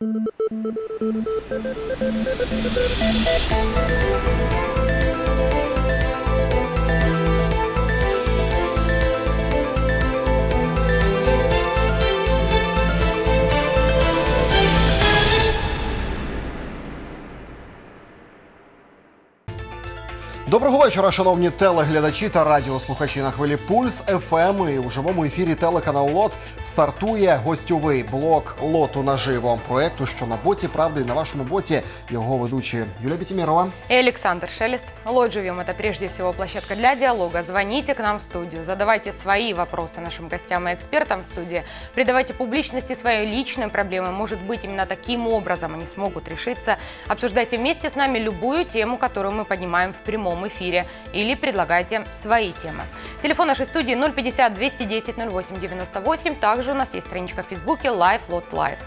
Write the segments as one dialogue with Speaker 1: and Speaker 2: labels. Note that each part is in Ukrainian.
Speaker 1: Доброго вечора, шановні телеглядачі та радіослухачі на хвилі Пульс ФМ. І у живому ефірі телеканал Лот стартує гостьовий блок Лоту наживо. Проекту, що на боці правди і на вашому боці його ведучі Юлія Бітімірова.
Speaker 2: И Александр Шелест. Лот живем это прежде всего площадка для диалога. Звоните к нам в студию, задавайте свои вопросы нашим гостям и экспертам в студии, придавайте публичности свои личные проблемы. Может быть, именно таким образом они смогут решиться. Обсуждайте вместе с нами любую тему, которую мы поднимаем в прямом эфире, Или предлагайте свои темы. Телефон нашей студии 050 210 08 98. Также у нас есть страничка в Фейсбуке Live Lot Live.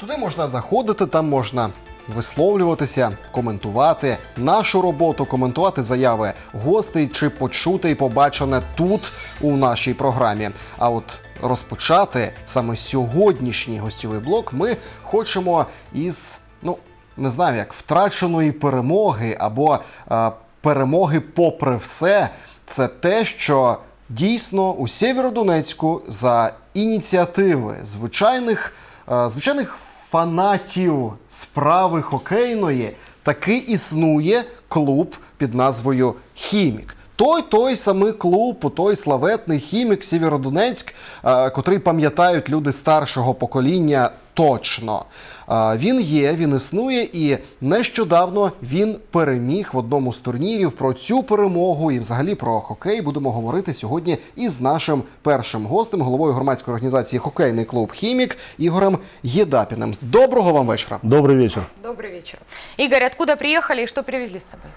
Speaker 1: Туди можна заходити, там можна висловлюватися, коментувати нашу роботу, коментувати заяви гостей чи почути і побачене тут у нашій програмі. А от розпочати саме сьогоднішній гостьовий блок ми хочемо із ну не знаю, як втраченої перемоги або е, перемоги попри все. Це те, що дійсно у Сєвєродонецьку за ініціативи звичайних, е, звичайних фанатів справи хокейної таки існує клуб під назвою Хімік. Той той самий клуб, той славетний хімік Сєвєродонецьк, е, котрий пам'ятають люди старшого покоління точно. Е, Він є, він існує, і нещодавно він переміг в одному з турнірів. Про цю перемогу і взагалі про хокей будемо говорити сьогодні із нашим першим гостем, головою громадської організації Хокейний клуб Хімік Ігорем Єдапіним. Доброго вам вечора.
Speaker 3: Добрый вечер.
Speaker 2: Добрый вечер. Игорь, откуда приехали и что привезли с собой?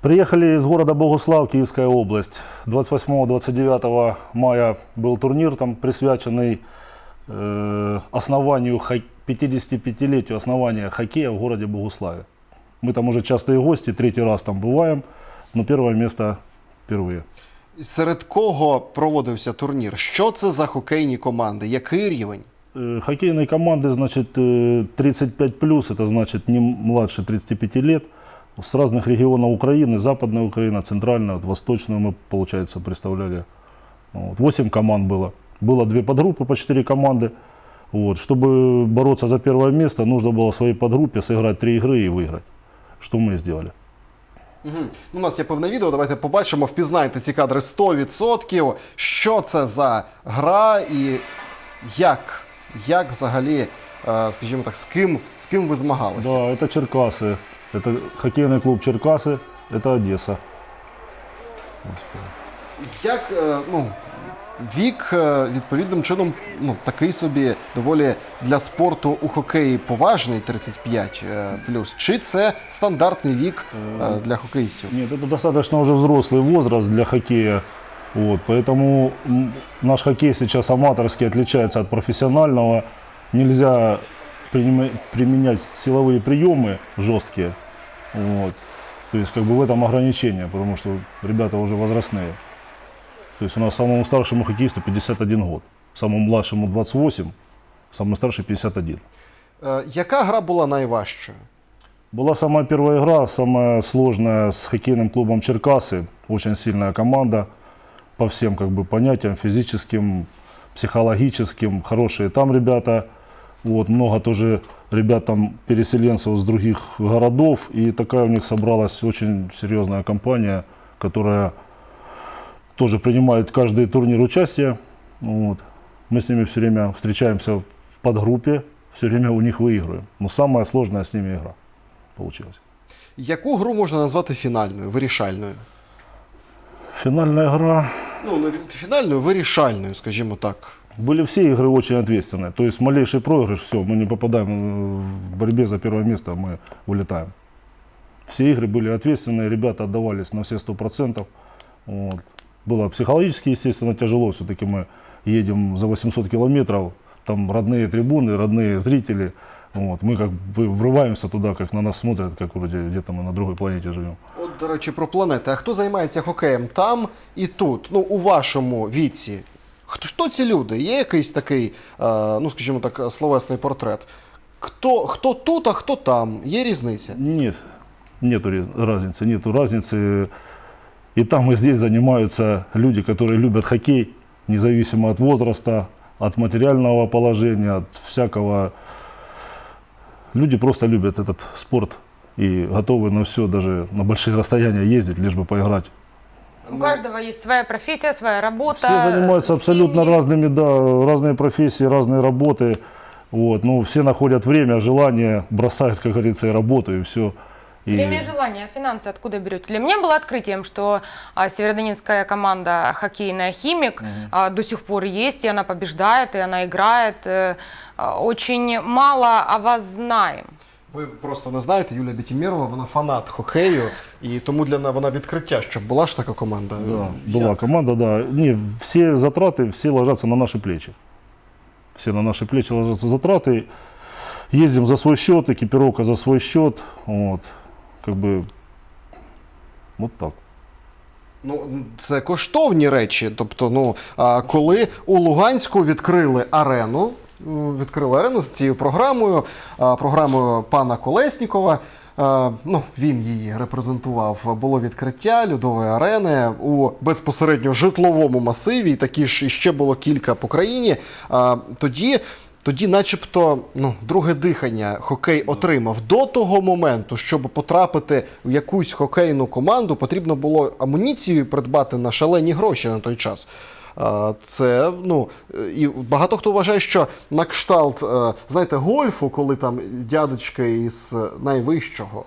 Speaker 3: Приехали из города Богуслав, Киевская область. 28-29 мая был турнир, там присвяченный э, основанию, хок- 55-летию основания хоккея в городе Богуславе. Мы там уже частые гости, третий раз там бываем, но первое место впервые.
Speaker 1: Серед кого проводився турнір? Що це за хокейні команди? Який рівень?
Speaker 3: Э, Хоккейные команды, значит, э, 35 плюс, это значит не младше 35 лет, с разных регионов Украины, Западная Украина, Центральная, вот Восточную мы, получается, представляли. Вот. 8 команд было. Было две подгруппы по 4 команды. Вот. Чтобы бороться за первое место, нужно было в своей подгруппе сыграть три игры и выиграть. Что мы и сделали.
Speaker 1: Угу. У нас є певне відео. Давайте побачимо, впізнайте ці кадри 100%. Що це за гра і як, як взагалі, е, скажімо так, з ким, з ким ви змагалися?
Speaker 3: Да, это Черкасы. Это хоккейный клуб Черкасы, это Одесса.
Speaker 1: Як е, ну, вік е, відповідним чином ну, такий собі доволі для спорту у хокеї поважний 35 е, плюс. Чи це стандартний вік е, для хокеїстів?
Speaker 3: Нет, это достаточно уже взрослый возраст для хоккея. Вот, поэтому м, наш хоккей сейчас аматорский отличается от профессионального. Нельзя принима- применять силовые приемы жесткие. Вот. То есть как бы в этом ограничение, потому что ребята уже возрастные. То есть у нас самому старшему хоккеисту 51 год, самому младшему 28, самый старший 51.
Speaker 1: Е, яка гра була найважчою?
Speaker 3: Была самая первая игра, самая сложная с хоккейным клубом Черкасы. Очень сильная команда по всем как бы, понятиям, физическим, психологическим. Хорошие там ребята. Вот, много тоже ребят там переселенцев с других городов. И такая у них собралась очень серьезная компания, которая тоже принимает каждый турнир участие. Вот. Мы с ними все время встречаемся в подгруппе, все время у них выигрываем. Но самая сложная с ними игра получилась.
Speaker 1: Яку гру можна назвати фінальною, вирішальною?
Speaker 3: Финальная игра.
Speaker 1: Ну, не фінальною, вирішальною, скажімо так.
Speaker 3: Были все игры очень ответственные. То есть малейший проигрыш, все, мы не попадаем э, в борьбе за первое место, мы вылетаем. Все игры были ответственные, ребята отдавались на все сто процентов. Вот. Было психологически, естественно, тяжело. Все-таки мы едем за 800 километров, там родные трибуны, родные зрители. Вот. Мы как бы врываемся туда, как на нас смотрят, как вроде где-то мы на другой планете живем.
Speaker 1: От, до речі, про планети. А хто займається хокеєм там і тут? Ну, у вашому віці. Хто, хто ці люди? Є якийсь такий, е, ну скажімо так, словесний портрет? хто, хто тут, а хто там? Є різниця?
Speaker 3: Нет, нету рез- разницы, нету разницы. И там, и здесь занимаются люди, которые любят хоккей, независимо от возраста, от материального положения, от всякого. Люди просто любят этот спорт и готовы на все, даже на большие расстояния ездить, лишь бы поиграть.
Speaker 2: У каждого есть своя профессия, своя работа.
Speaker 3: Все занимаются абсолютно
Speaker 2: семьи.
Speaker 3: разными, да, разные профессии, разные работы. Вот, ну, все находят время, желание, бросают, как говорится, и работу, и все. И...
Speaker 2: Время и желание, а финансы откуда берете? Для меня было открытием, что а, северодонецкая команда хоккейная «Химик» а, до сих пор есть, и она побеждает, и она играет. Э, а, Очень мало о вас знаем.
Speaker 1: Ви просто не знаєте, Юлія Бітімірова, вона фанат хокею, і тому для неї вона відкриття, щоб була ж така команда.
Speaker 3: Да,
Speaker 1: Я-
Speaker 3: была команда, да. Не, все затраты, все ложатся на наши плечи. Все на наши плечи ложатся затраты. Ездим за свой счет, экипировка за свой счет. Вот. Как бы вот так.
Speaker 1: Ну, це коштовні речі. Тобто, ну, коли у Луганську відкрили арену, відкрили арену з цією програмою, програмою пана Колеснікова. Ну, він її репрезентував. Було відкриття льодової арени у безпосередньо житловому масиві, і такі ж іще було кілька по країні. Тоді тоді, начебто, ну, друге дихання хокей отримав. До того моменту, щоб потрапити в якусь хокейну команду, потрібно було амуніцію придбати на шалені гроші на той час. Це ну і багато хто вважає, що на кшталт, е, знаєте, гольфу, коли там дядечки із найвищого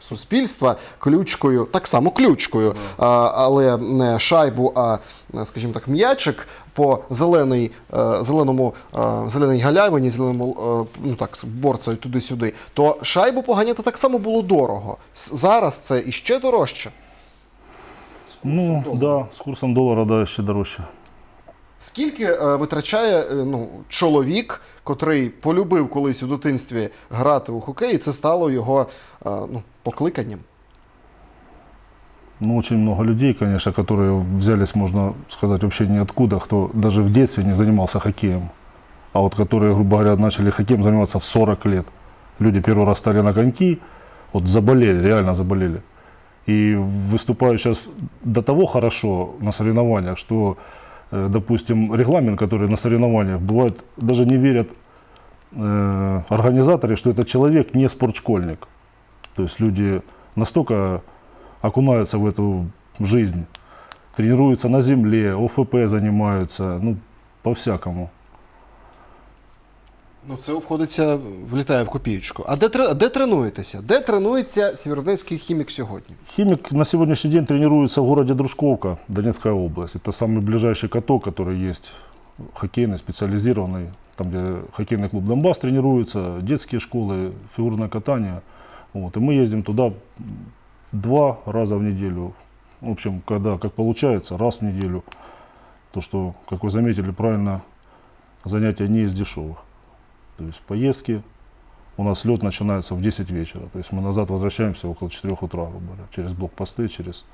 Speaker 1: суспільства ключкою, так само ключкою, але не шайбу, а скажімо так, м'ячик по зеленій, е, зеленому е, зеленій галявині, зеленому е, ну так борцею туди-сюди, то шайбу поганяти так само було дорого. Зараз це іще дорожче.
Speaker 3: Ну, да, с курсом доллара, да, еще дороже.
Speaker 1: Скільки е, витрачає е, ну, чоловік, котрий полюбив колись у дитинстві грати у хокей, і це стало його е, ну, покликанням?
Speaker 3: Ну, очень много людей, конечно, которые взялись, можно сказать, вообще ниоткуда, кто даже в детстве не занимался хоккеем. А вот которые, грубо говоря, начали хоккеем заниматься в 40 лет. Люди первый раз стали на коньки, вот заболели, реально заболели. И выступают сейчас до того хорошо на соревнованиях, что, э, допустим, регламент, который на соревнованиях, бывает, даже не верят э, организаторы, что этот человек не спортшкольник. То есть люди настолько окунаются в эту жизнь, тренируются на земле, ОФП занимаются, ну, по-всякому.
Speaker 1: Ну, це обходиться, влітає в копієчку. А де, тре- де тренуєтеся? Де тренується сєвєродонецький хімік сьогодні?
Speaker 3: Химик на сегодняшний день тренируется в городе Дружковка, Донецкая область. Это самый ближайший каток, который есть хоккейный, специализированный, там, где хоккейный клуб «Донбасс» тренируется, детские школы, фигурное катание. Вот. И мы ездим туда два раза в неделю. В общем, когда как получается, раз в неделю. То, что, как вы заметили правильно, занятия не из дешевых. То есть поездки, у нас лед начинается в 10 вечера. То есть мы назад возвращаемся около 4 утра, грубо говоря, через блокпосты, через...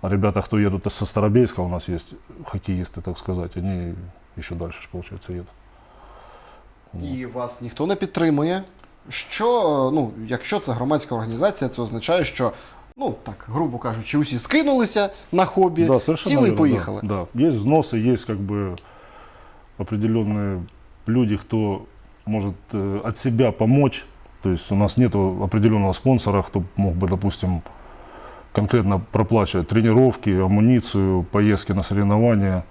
Speaker 3: А ребята, кто едут со Старобельска, у нас есть хоккеисты, так сказать, они еще дальше, ж, получается, едут.
Speaker 1: І вас ніхто не підтримує. Що, е, ну, якщо це громадська організація, це означає, що, ну так, грубо кажучи, усі скинулися на хобі,
Speaker 3: Да, совершенно
Speaker 1: сіли і
Speaker 3: верно,
Speaker 1: поїхали.
Speaker 3: Да, да. Есть взносы, есть как бы определенные люди, кто может э, от себя помочь. То есть у нас нет определенного спонсора, кто мог бы, допустим, конкретно проплачивать тренировки, амуницию, поездки на соревнования.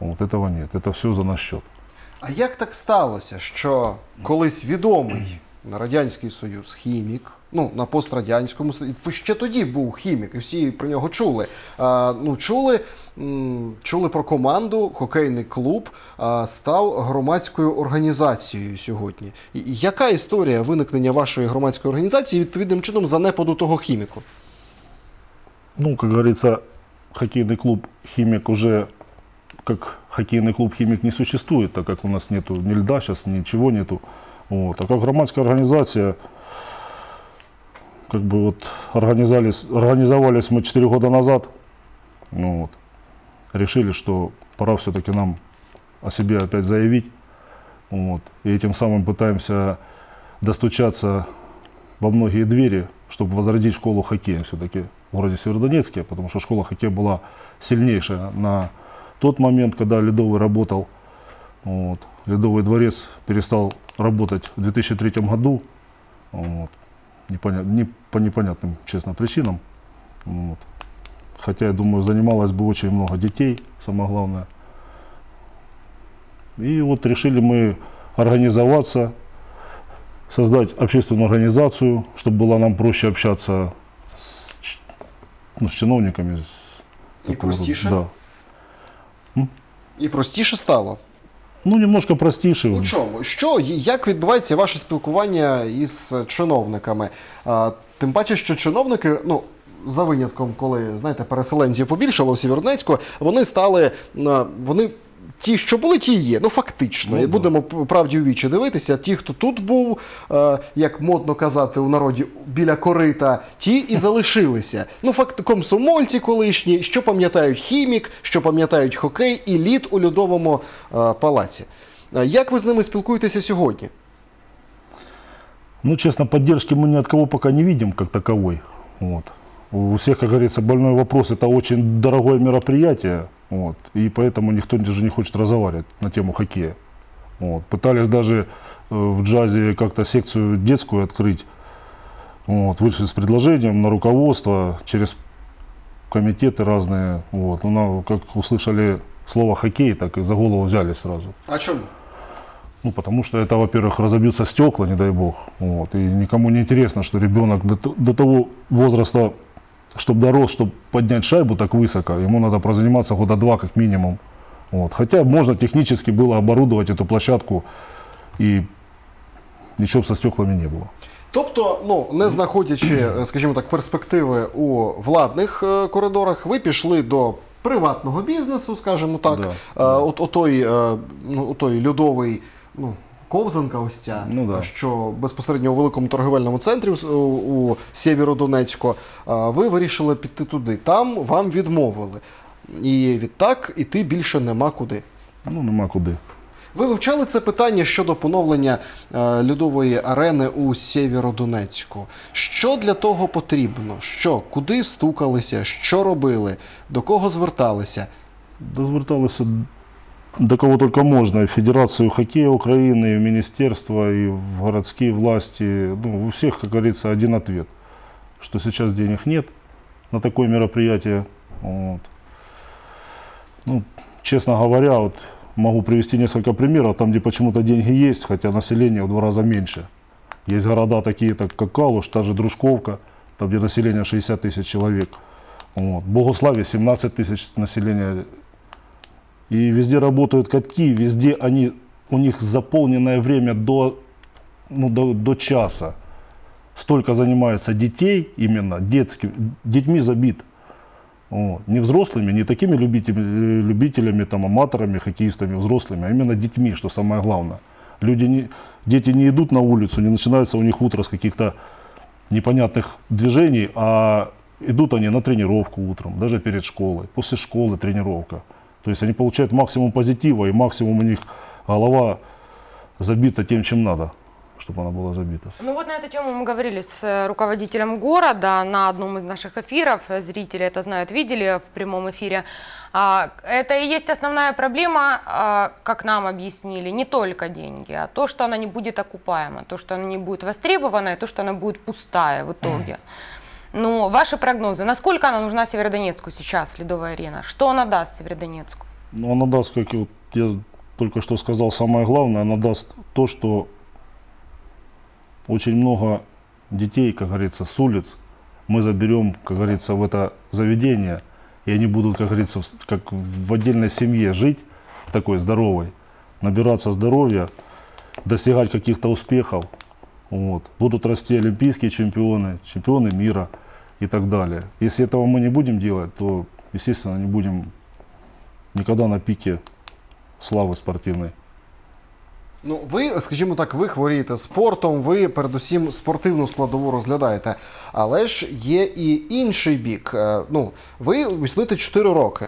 Speaker 3: Вот этого нет. Это все за наш счет.
Speaker 1: А як так сталося, що колись відомий на Радянський Союз хімік, ну на пострадянському ще тоді був хімік, і всі про нього чули. А, ну, чули, чули про команду, хокейний клуб а, став громадською організацією сьогодні. І, яка історія виникнення вашої громадської організації відповідним чином занепаду того хіміку?
Speaker 3: Ну, как говорится, хоккейный клуб «Химик» уже как хоккейный клуб «Химик» не существует, так как у нас нету ни льда сейчас, ничего нету. Вот. А как громадская организация, как бы вот организовались, организовались мы 4 года назад, ну вот, решили, что пора все-таки нам о себе опять заявить. Вот. И этим самым пытаемся достучаться во многие двери, чтобы возродить школу хоккея все-таки в городе Северодонецке, потому что школа хоккея была сильнейшая на тот момент, когда Ледовый работал. Вот. Ледовый дворец перестал работать в 2003 году вот Непоня- не, по непонятным, честно, причинам. Вот. Хотя, я думаю, занималось бы очень много детей, самое главное. И вот решили мы организоваться, создать общественную организацию, чтобы было нам проще общаться с, ч- ну, с чиновниками. с
Speaker 1: И
Speaker 3: такого рода.
Speaker 1: простіше?
Speaker 3: Да.
Speaker 1: І простіше стало.
Speaker 3: Ну, немножко простіше.
Speaker 1: У чому? Що, як відбувається ваше спілкування із чиновниками? А, тим паче, що чиновники, ну. За винятком, коли знаєте, переселенців побільшало у Сєвєродонецьку, вони стали вони. Ті, що були, ті є. Ну фактично,
Speaker 3: Ну,
Speaker 1: і будемо правді у вічі дивитися. Ті, хто тут був, е, як модно казати у народі, біля корита, ті і залишилися. Ну, факт, комсомольці колишні, що пам'ятають хімік, що пам'ятають хокей і лід у льодовому е, палаці. Е, Як ви з ними спілкуєтеся сьогодні?
Speaker 3: Ну, честно, поддержки мы ни от кого пока не видим как таковой. Вот. У всех, как говорится, больной вопрос. Это очень дорогое мероприятие. Вот. И поэтому никто даже не хочет разговаривать на тему хоккея. Вот. Пытались даже э, в джазе как-то секцию детскую открыть. Вот. Вышли с предложением на руководство через комитеты разные. Вот. На- как услышали слово хоккей, так и за голову взяли сразу.
Speaker 1: А чому?
Speaker 3: Ну, потому что это, во-первых, разобьются стекла, не дай бог. Вот. И никому не интересно, что ребенок до того возраста, чтобы дорос, чтобы поднять шайбу так высоко, ему надо прозаниматься года два как минимум. Вот. Хотя можно технически было оборудовать эту площадку, и ничего б со стеклами не было.
Speaker 1: Тобто, ну не знаходячи, е, скажімо так, перспективи у владних е, коридорах, ви пішли до приватного бізнесу, скажімо так,
Speaker 3: Да.
Speaker 1: Е, от отой, е, ну, отой льодовий, ну. Ковзанка ось ця,
Speaker 3: Ну, да.
Speaker 1: що безпосередньо у великому торговельному центрі у, у Сєвєродонецьку, ви вирішили піти туди. Там вам відмовили. І відтак іти більше нема куди.
Speaker 3: Ну, нема куди.
Speaker 1: Ви вивчали це питання щодо поновлення е, льодової арени у Сєвєродонецьку. Що для того потрібно? Що, куди стукалися, що робили, до кого зверталися?
Speaker 3: Да зверталися до кого только можно. И в Федерацию хоккея Украины, и в министерство, и в городские власти. Ну, у всех, как говорится, один ответ. Что сейчас денег нет на такое мероприятие. Вот. Ну, честно говоря, вот могу привести несколько примеров, там, где почему-то деньги есть, хотя население в два раза меньше. Есть города такие, так, как Калуш, та же Дружковка, там, где население 60 тысяч человек. Вот. Богославе 17 тысяч населения и везде работают катки, везде они, у них заполненное время до, ну, до, до часа. Столько занимается детей, именно детским, детьми забит. Вот. Не взрослыми, не такими любителями, любителями там, аматорами, хоккеистами, взрослыми, а именно детьми, что самое главное. Люди не, дети не идут на улицу, не начинается у них утро с каких-то непонятных движений, а идут они на тренировку утром, даже перед школой, после школы тренировка. То есть они получают максимум позитива, и максимум у них голова забита тем, чем надо, чтобы она была забита.
Speaker 2: Ну вот на эту тему мы говорили с э, руководителем города на одном из наших эфиров. Э, Зрители это знают, видели в прямом эфире. А, Это и есть основная проблема, а, как нам объяснили, не только деньги, а то, что она не будет окупаема, то, что она не будет востребована, и то, что она будет пустая в итоге. Но ваши прогнозы, насколько она нужна Северодонецку сейчас, Ледовая арена? Что она даст Северодонецку?
Speaker 3: Но она даст, как и вот я только что сказал, самое главное, она даст то, что очень много детей, как говорится, с улиц мы заберем, как говорится, в это заведение, и они будут, как говорится, как в отдельной семье жить, такой здоровой, набираться здоровья, достигать каких-то успехов. Вот. Будут расти олимпийские чемпионы, чемпионы мира и так далее. Если этого мы не будем делать, то, естественно, не будем никогда на пике славы спортивной.
Speaker 1: Ну, ви, скажімо так, ви хворієте спортом, ви передусім спортивну складову розглядаєте. Але ж є і інший бік. Е, Ну, ви існуєте 4 роки.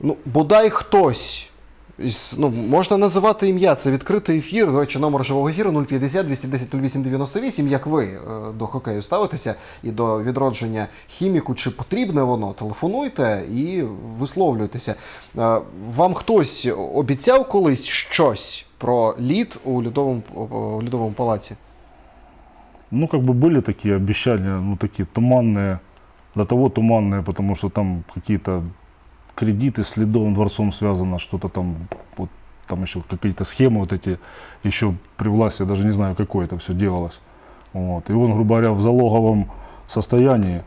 Speaker 1: Ну, бодай хтось із- ну, можна називати ім'я. Це відкритий ефір. До речі, номер живого ефіру 050 210 08 98. Як ви е, до хокею ставитеся і до відродження хіміку, чи потрібне воно? Телефонуйте і висловлюйтеся. Е, Вам хтось обіцяв колись щось про лід у льодовому, у льодовому палаці?
Speaker 3: Ну, как бы были такие обещания, ну, такие туманные, до того туманные, потому что там какие-то кредиты с Ледовым дворцом связано, что-то там, вот, там еще какие-то схемы вот эти, еще при власти, даже не знаю, какое это все делалось. Вот. И он, грубо говоря, в залоговом состоянии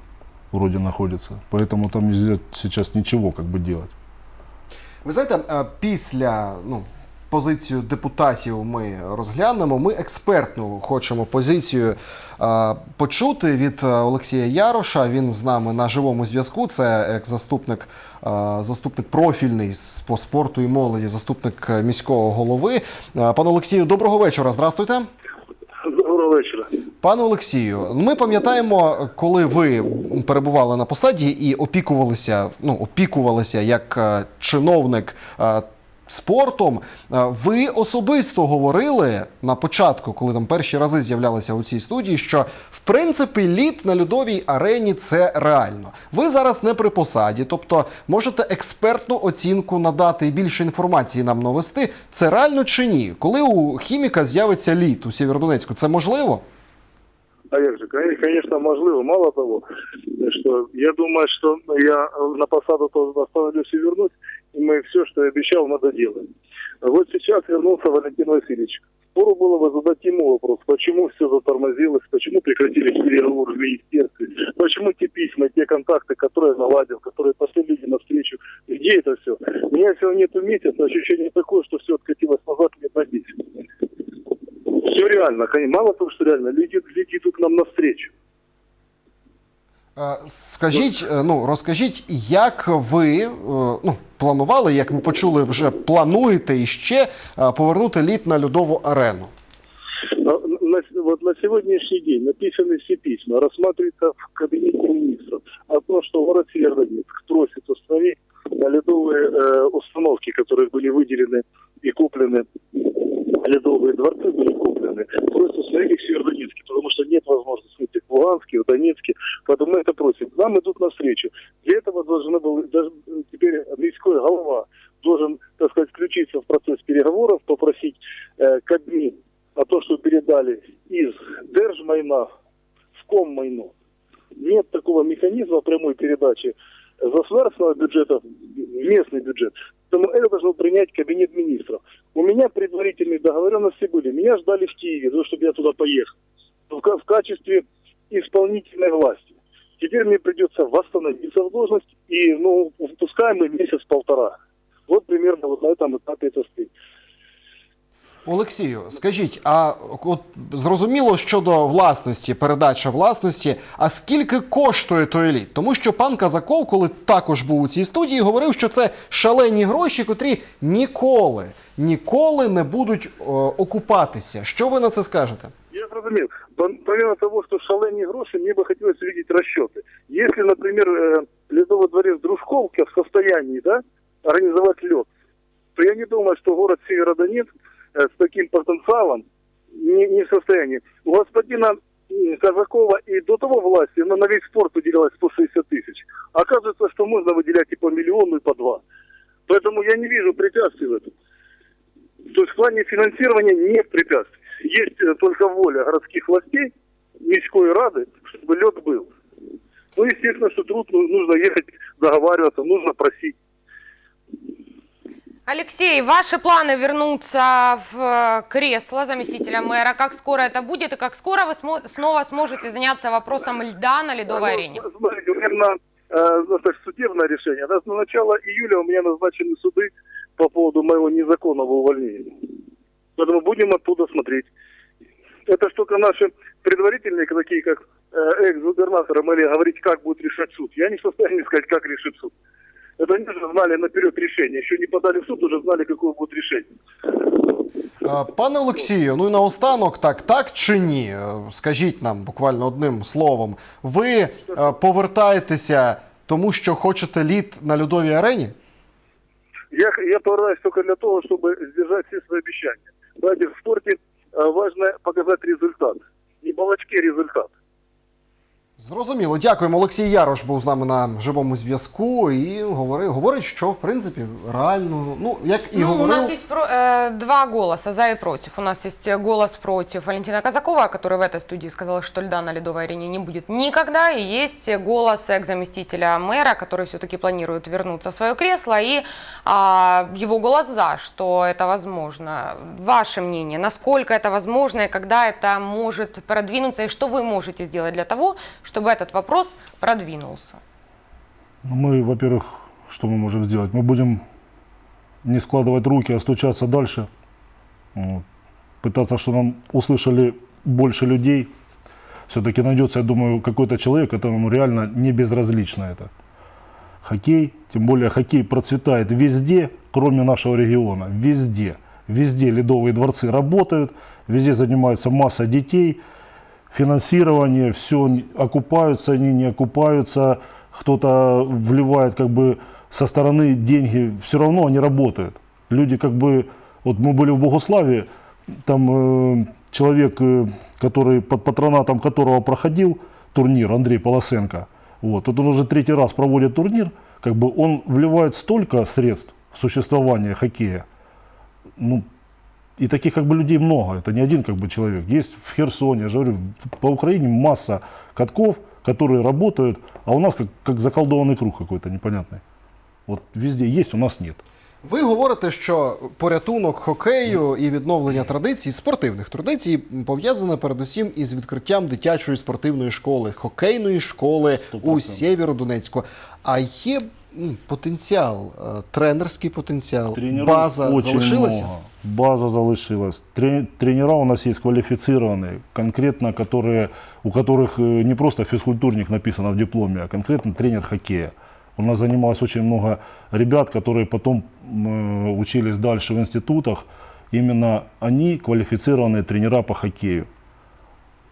Speaker 3: вроде находится, поэтому там нельзя сейчас ничего как бы делать.
Speaker 1: Ви знаєте, е, після ну, позицію депутатів ми розглянемо. Ми експертну хочемо позицію е, почути від е, Олексія Яроша. Він з нами на живому зв'язку. Це екс-заступник, е, заступник профільний по спорту і молоді, заступник міського голови. Е, Пане Олексію, доброго вечора. Здрастуйте.
Speaker 4: Доброго вечора.
Speaker 1: Пане Олексію, ми пам'ятаємо, коли ви перебували на посаді і опікувалися, ну опікувалися як е, чиновник е, спортом. е, Ви особисто говорили на початку, коли там перші рази з'являлися у цій студії, що в принципі лід на льодовій арені це реально. Ви зараз не при посаді, тобто можете експертну оцінку надати і більше інформації нам навести. Це реально чи ні? Коли у хіміка з'явиться лід у Сєвєродонецьку, це можливо?
Speaker 4: А як же, Кон- конечно, можливо. Мало того, что я думаю, что я на посаду тоже остановлюсь и вернусь, мы все, что я обещал, мы доделаем. Вот сейчас вернулся Валентин Васильевич. Спору было бы задать ему вопрос, почему все затормозилось, почему прекратились переговоры в министерстве, почему те письма, те контакты, которые я наладил, которые пошли люди навстречу, где это все? У меня всего нету месяца, ощущение такое, что все откатилось назад лет на 10. Все реально, мало того, что реально, люди, люди идут нам навстречу.
Speaker 1: Е, Скажіть, е, ну розкажіть, як ви е, ну, планували, як ми почули, вже плануєте іще е, повернути лід на льодову арену?
Speaker 4: На, на- вот на сегодняшний день написаны все письма, рассматривается в кабинете министров о том, что город Северодонецк просит установить на ледовые э, установки, которые были выделены и куплены, ледовые дворцы были куплены, просят установить их в Северодонецке, потому что нет возможности их в Луганске, в Донецке, поэтому мы это просим. Нам идут навстречу. Для этого даже э, теперь мирской голова должен, так сказать, включиться в процесс переговоров, попросить э, Кабмин о том, что передали из Держмайна в Коммайно. Нет такого механизма прямой передачи государственного бюджета в местный бюджет. Поэтому это должен принять кабинет министров. У меня предварительные договоренности были. Меня ждали в Киеве, того, чтобы я туда поехал. В качестве исполнительной власти. Теперь мне придется восстановиться в должность и, ну, пускай мы месяц-полтора. Вот примерно вот на этом этапе это стоит.
Speaker 1: Олексію, скажіть, а от зрозуміло щодо власності, передача власності, а скільки коштує той лід? Тому що пан Казаков, коли також був у цій студії, говорив, що це шалені гроші, котрі ніколи, ніколи не будуть е, окупатися. Що ви на це скажете?
Speaker 4: Я зрозумів. Пом- Помимо того, что шалені гроши, мне бы хотелось увидеть расчеты. Если, например, э, Ледовый дворец Дружковка в состоянии да, организовать лед, то я не думаю, что город Северодонецк э, с таким потенциалом не, не в состоянии. У господина Казакова и до того власти на, на весь спорт выделялось 160 тысяч. Оказывается, что можно выделять и по миллиону, и по два. Поэтому я не вижу препятствий в этом. То есть в плане финансирования нет препятствий. Есть э, только воля городских властей, Мирской Рады, чтобы лед был. Ну, естественно, что труд ну, нужно ехать, договариваться, нужно просить.
Speaker 2: Алексей, ваши планы вернуться в э, кресло заместителя мэра, как скоро это будет и как скоро вы смо- снова сможете заняться вопросом льда на ледовой
Speaker 4: Ну,
Speaker 2: арене?
Speaker 4: Смотрите, у меня на, э, ну, так, судебное решение. Да, на начало июля у меня назначены суды по поводу моего незаконного увольнения. Поэтому будем оттуда смотреть. Это ж только наши предварительные, такие как э, экс-губернаторы, могли говорить, как будет решать суд. Я не в состоянии сказать, как решит суд. Это они же знали наперед решение. Еще не подали в суд, уже знали, какое будет решение.
Speaker 1: Е, Пане Олексію, ну і наостанок, так, так чи ні? Е, Скажіть нам буквально одним словом. Ви е, повертаєтеся тому, що хочете лід на льодовій арені?
Speaker 4: Я, я постараюсь только для того, чтобы сдержать все свои обещания. Знаете, в спорте э, важно показать результат. Не молочке результат.
Speaker 1: Зрозуміло, дякуємо. Олексій Ярош був з нами на живому зв'язку і говорив, говорить, що в принципі реально, ну як і
Speaker 2: Ну, у
Speaker 1: говорив.
Speaker 2: нас есть про- э, два голоса за и против. У нас есть э, голос против Валентина Казакова, который в этой студии сказал, что льда на ледовой арене не будет никогда. И есть э, голос экс-заместителя мэра, который все-таки планирует вернуться в свое кресло. И а, его голос за, что это возможно. Ваше мнение, насколько это возможно и когда это может продвинуться, и что вы можете сделать для того, чтобы этот вопрос продвинулся?
Speaker 3: Ну, Мы, во-первых, что мы можем сделать? Мы будем не складывать руки, а стучаться дальше. Пытаться, чтобы нам услышали больше людей. Все-таки найдется, я думаю, какой-то человек, которому реально не безразлично это. Хоккей, тем более хоккей процветает везде, кроме нашего региона. Везде. Везде ледовые дворцы работают, везде занимается масса детей, финансирование, все окупаются, они не окупаются, кто-то вливает как бы со стороны деньги, все равно они работают. Люди как бы, вот мы были в Богославе, там э, человек, э, который под патронатом которого проходил турнир, Андрей Полосенко, вот, вот он уже третий раз проводит турнир, как бы он вливает столько средств в существование хоккея, ну, и таких как бы людей много, это не один как бы человек. Есть в Херсоне, я же говорю, по Украине масса катков, которые работают, а у нас как, как заколдованный круг какой-то непонятный. Вот везде есть, у нас нет.
Speaker 1: Ви говорите, що порятунок хокею і відновлення традицій, спортивних традицій, пов'язане передусім із відкриттям дитячої спортивної школи, хокейної школи у
Speaker 3: 100%.
Speaker 1: Сєвєродонецьку. А є м, потенціал, е, тренерський потенціал,
Speaker 3: Тренеров
Speaker 1: база
Speaker 3: очень
Speaker 1: залишилася?
Speaker 3: много. База залишилась. Трени- Тренера у нас есть квалифицированные, конкретно которые, у которых э, не просто физкультурник написано в дипломе, а конкретно тренер хоккея. У нас занималось очень много ребят, которые потом м, э, учились дальше в институтах. Именно они квалифицированные тренера по хоккею.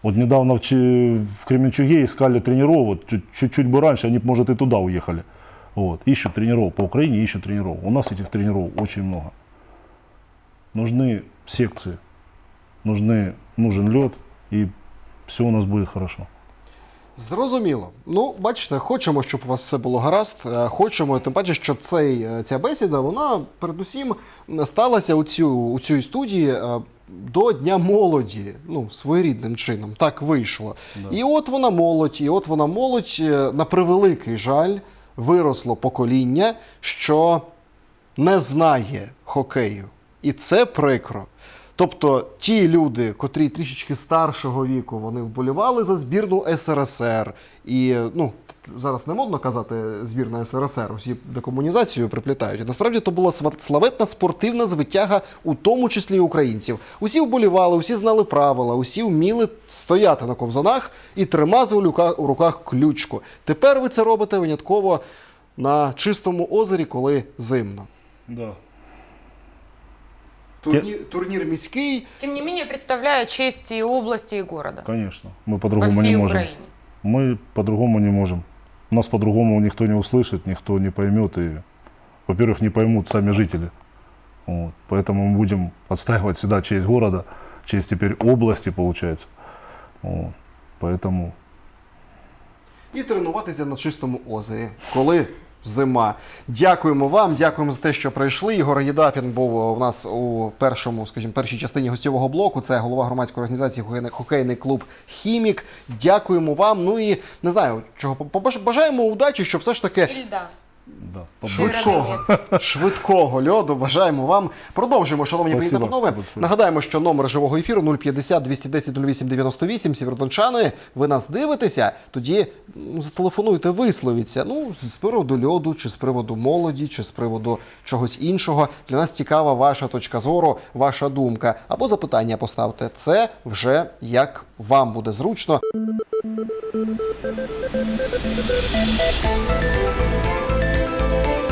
Speaker 3: Вот недавно в, Че- в Кременчуге искали тренеров, вот чуть- чуть-чуть бы раньше, они, может, и туда уехали. Вот. Ищут тренеров, по Украине ищут тренеров. У нас этих тренеров очень много. Нужны секции, нужны, нужен лед, и все у нас будет хорошо.
Speaker 1: Зрозуміло. Ну, бачите, хочемо, щоб у вас все було гаразд. е, Хочемо, тим паче, що цей, е, ця бесіда, вона передусім сталася у, цю, у цій студії е, до Дня молоді, ну, своєрідним чином. Так вийшло. І от вона молодь, і от вона молодь, на превеликий жаль, виросло покоління, що не знає хокею. І це прикро. Тобто ті люди, котрі трішечки старшого віку, вони вболівали за збірну СРСР. І ну, зараз не модно казати збірна СРСР, усі декомунізацію приплітають. Насправді то була славетна спортивна звитяга, у тому числі і українців. Усі вболівали, усі знали правила, усі вміли стояти на ковзанах і тримати у, люка- у руках ключку. Тепер ви це робите винятково на чистому озері, коли зимно.
Speaker 3: Да.
Speaker 1: Турнір, турнір міський.
Speaker 2: Тем не менее, представляю честь и области, и города.
Speaker 3: Конечно. Мы
Speaker 2: По
Speaker 3: по-другому
Speaker 2: всей
Speaker 3: не можем.
Speaker 2: Украине.
Speaker 3: Мы по-другому не можем. Нас по-другому никто не услышит, никто не поймет. И, во-первых, не поймут сами жители. Вот. Поэтому мы будем отстаивать всегда честь города, честь теперь области, получается. Вот. Поэтому
Speaker 1: і тренуватися на чистому озері, коли зима. Дякуємо вам, дякуємо за те, що прийшли. Ігор Єдапін був у нас у першому, скажімо, першій частині гостєвого блоку. Це голова громадської організації хокейний, клуб Хімік. Дякуємо вам. Ну і не знаю, чого побажаємо бажаємо удачі, щоб все ж таки
Speaker 2: Ильда.
Speaker 3: Да,
Speaker 1: Швидкого, швидкого льоду бажаємо вам. Продовжуємо, шановні пані та панове. Нагадаємо, що номер живого ефіру 050 210 08 98. Сєвєродончани. Ви нас дивитеся, тоді зателефонуйте, висловіться. Ну, з приводу льоду, чи з приводу молоді, чи з приводу чогось іншого. Для нас цікава ваша точка зору, ваша думка. Або запитання поставте. Це вже як вам буде зручно. Bye.